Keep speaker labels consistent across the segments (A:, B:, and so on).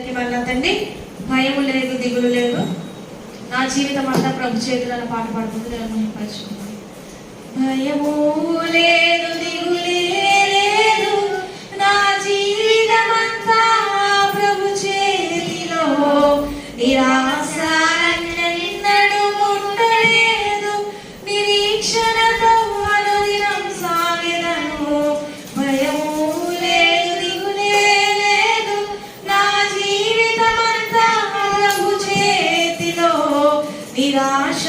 A: అందరికీ వందండి భయము లేదు దిగులు లేదు. నా జీవితం అంతా ప్రభు చేతులను పాట పాడుతుంది నేను భయము లేదు దిగులే లేదు. నా జీవితమంతా ప్రభు చేతిలో. నిరా നിരാശ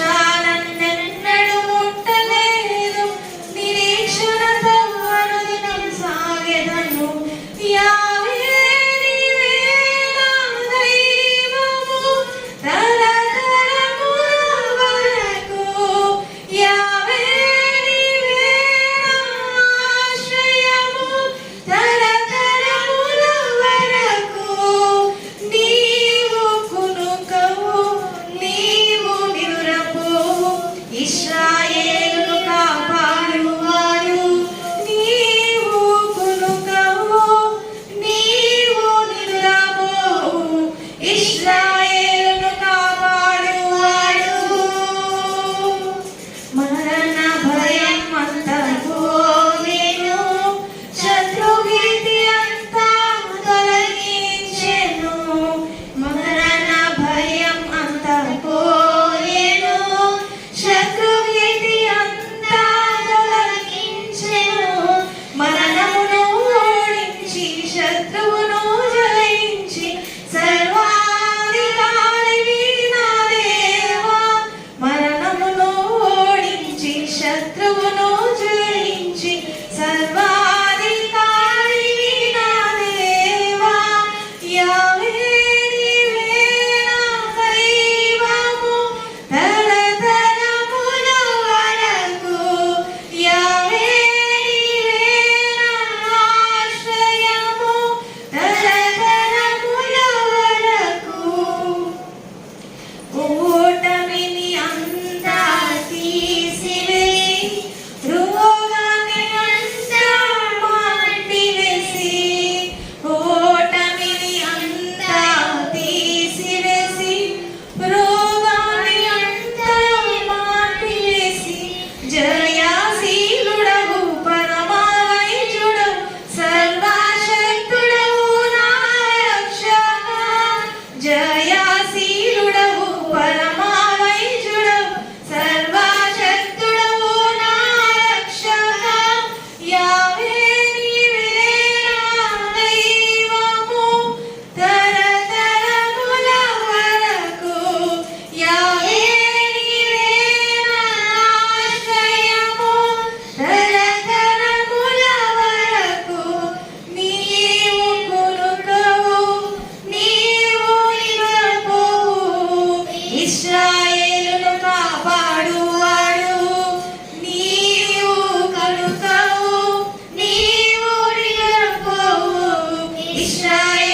A: Shine.